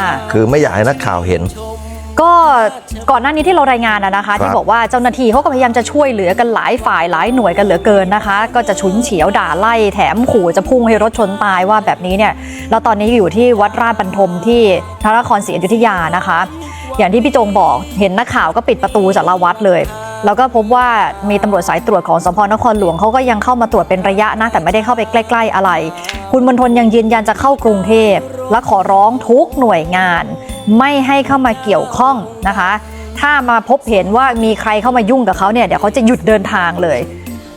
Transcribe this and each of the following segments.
อ่า คือไม่อยากให้นักข่าวเห็น ก็ก่อนหน้านี้ที่เรารายงานนะนะคะ ที่บอกว่าเจ้าหน้าที่เขาก็พยายามจะช่วยเหลือกันหลายฝ่ายหลายหน่วยกันเหลือเกินนะคะ ก็จะฉุนเฉียวด่าไล่แถมขู่จะพุ่งให้รถชนตายว่าแบบนี้เนี่ยแล้วตอนนี้อยู่ที่วัดราชบรรทมที่พระนครศรีอยุธยานะคะ อย่างที่พี่จงบอกเห็นนักข่าวก็ปิดประตูจากละวัดเลย แล้วก็พบว่ามีตำรวจสายตรวจของสพนครหลวงเขาก็ยังเข้ามาตรวจเป็นระยะนะแต่ไม่ได้เข้าไปใกล้ ๆอะไร คุณมณฑลยังยืนยันจะเข้ากรุงเทพและขอร้องทุกหน่วยงาน ไม่ให้เข้ามาเกี่ยวข้องนะคะ ถ้ามาพบเห็นว่ามีใครเข้ามายุ่งกับเขาเนี่ยเดี๋ยวเขาจะหยุดเดินทางเลย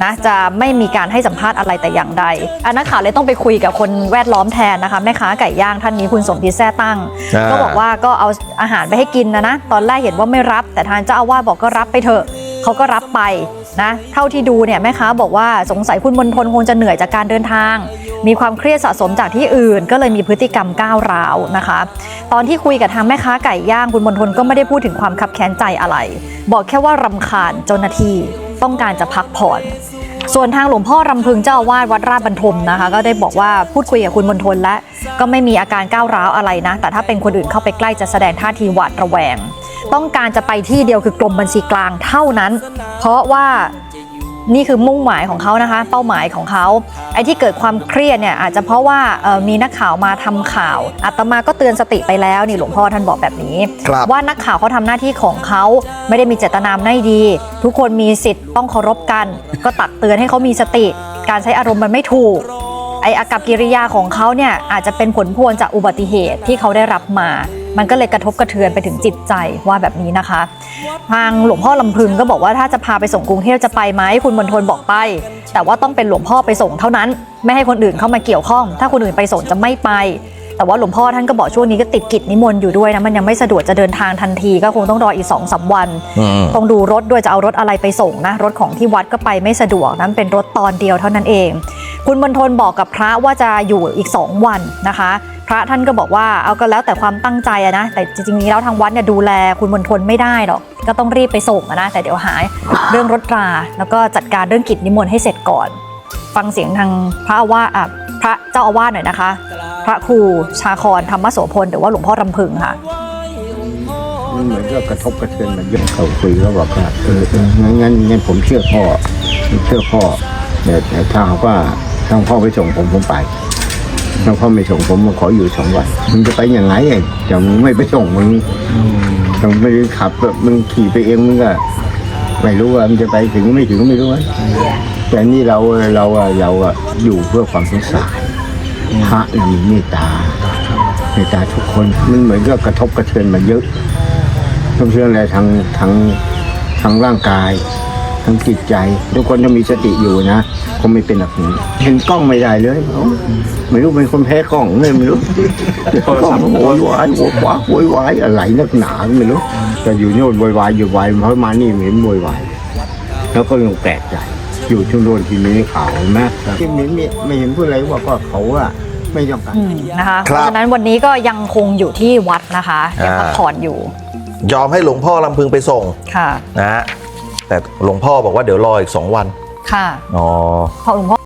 นะจะไม่มีการให้สัมภาษณ์อะไรแต่อย่างใดอันนักข่าวเลยต้องไปคุยกับคนแวดล้อมแทนนะคะแม่ค้าไก่ย่างท่านนี้คุณสมพิษแท้ตั้งอ่าก็บอกว่าก็เอาอาหารไปให้กินนะนะ ตอนแรกเห็นว่าไม่รับ แต่ทางเจ้าอาวาสบอกก็รับไปเถอะ เขาก็รับไปนะเท่าที่ดูเนี่ยแม่ค้าบอกว่าสงสัยคุณมณฑลคงจะเหนื่อยจากการเดินทาง มีความเครียดสะสมจากที่อื่น ก็เลยมีพฤติกรรมก้าวร้าวนะคะ ตอนที่คุยกับทางแม่ค้าไก่ย่างคุณมณฑลก็ไม่ได้พูดถึงความคับแค้นใจอะไร บอกแค่ว่ารำคาญเจ้าหน้าที่ต้องการจะพักผ่อนส่วนทางหลวงพ่อรำพึงเจ้าอาวาสวัดราชบรรทมนะคะ ก็ได้บอกว่าพูดคุยกับคุณมณฑลและก็ไม่มีอาการก้าวร้าวอะไรนะ แต่ถ้าเป็นคนอื่นเข้าไปใกล้จะแสดงท่าทีหวาดระแวง ต้องการจะไปที่เดียวคือกรมบัญชีกลางเท่านั้น เพราะว่านี่คือมุ่งหมายของเขานะคะ เป้าหมายของเขาไอ้ที่เกิดความเครียดเนี่ยอาจจะเพราะว่าเอ่อมีนักข่าวมาทำข่าวอาตมาก็เตือนสติไปแล้วนี่หลวงพ่อท่านบอกแบบนี้ครับว่านักข่าวเขาทำหน้าที่ของเขาไม่ได้มีเจตนาไม่ดี ทุกคนมีสิทธิ์ต้องเคารพกัน ก็ตักเตือนให้เขามีสติ การใช้อารมณ์มันไม่ถูกไออากับกิริยาของเขาเนี่ยอาจจะเป็นผลพวงจากอุบัติเหตุที่เขาได้รับมา มันก็เลยกระทบกระเทือนไปถึงจิตใจว่าแบบนี้นะคะ ทางหลวงพ่อลำพึงก็บอกว่าถ้าจะพาไปส่งกรุงเทพจะไปไหมคุณมณฑลบอกไป แต่ว่าต้องเป็นหลวงพ่อไปส่งเท่านั้น ไม่ให้คนอื่นเข้ามาเกี่ยวข้อง ถ้าคนอื่นไปส่งจะไม่ไป แต่ว่าหลวงพ่อท่านก็บอกช่วงนี้ก็ติดกิจนิมนต์อยู่ด้วยนะมันยังไม่สะดวกจะเดินทางทันทีก็คงต้องรออีกสองสามวันอืมต้องดูรถด้วยจะเอารถอะไรไปส่งนะรถของที่วัดก็ไปไม่สะดวกนั้นเป็นรถตอนเดียวเท่านั้นเอง คุณมณฑลบอกกับพระว่าจะอยู่อีก2วันนะคะ พระท่านก็บอกว่าเอาก็แล้วแต่ความตั้งใจอะนะแต่จริงๆแล้วทางวัดเนี่ยดูแลคุณมณฑลไม่ได้หรอกก็ต้องรีบไปส่งนะแต่เดี๋ยวหายเรื่องรถรา แล้วก็จัดการเรื่องกิจนิมนต์ให้เสร็จก่อน ฟังเสียงทางพระอาวาสอะพระเจ้าอาวาสหน่อยนะคะ พระครูชาครธรรมโสพลหรือว่าหลวงพ่อรำพึงค่ะมันเหมือนกับกระทบกระเทือนมันเยอะเขาคุยก็บอกว่าเอองั้นงั้นงั้นผมเชื่อพ่อเชื่อพ่อแต่แต่ถ้าว่าทางพ่อไปส่งผมผมไป ถ้าพ่อไม่ส่งผมมาขออยู่สองวันมึงจะไปอยังไงเองจะมึงไม่ไปส่งมึงมึงไม่ได้ขับมึงขี่ไปเองมึงก็ไม่รู้ว่ามันจะไปถึงไม่ถึงไม่รู้อะแต่นี่เราเราเราอยู่เพื่อความสงสารพระนะมีเมตตาเมตตาทุกคนมันเหมือนกับกระทบกระเทือนมันเยอะต้องเชื่ออะไรทางทางทางร่างกาย ทางจิตใจ ทุกคนต้องมีสติอยู่นะคงไม่เป็นแบบนี้เห็นกล้องไม่ได้เลยเอ้าไม่รู้เป็นคนแพ้กล้องเลยไม่รู้กล้องโวยวายโวยวายโวยวายอะไรนักหนาไม่รู้แต่อยู่โน่นโวยวายอยู่วายเพราะมานี่ไม่เห็นโวยวายแล้วก็ยังแปลกใจอยู่ชุมโดนที่มีข่าวเห็นไหมที่มีมีไม่เห็นพูดอะไรว่าก็เขาอะไม่ต้องการอืมนะคะคเพรับราะฉะนั้นวันนี้ก็ยังคงอยู่ที่วัดนะคะยังพักอ่าผ่อนอยู่ ยอมให้หลวงพ่อลำพึงไปส่งค่ะนะฮะ แต่หลวงพ่อบอกว่าเดี๋ยวรออีก2วันค่ะอ๋อเพราะหลวงพ่อ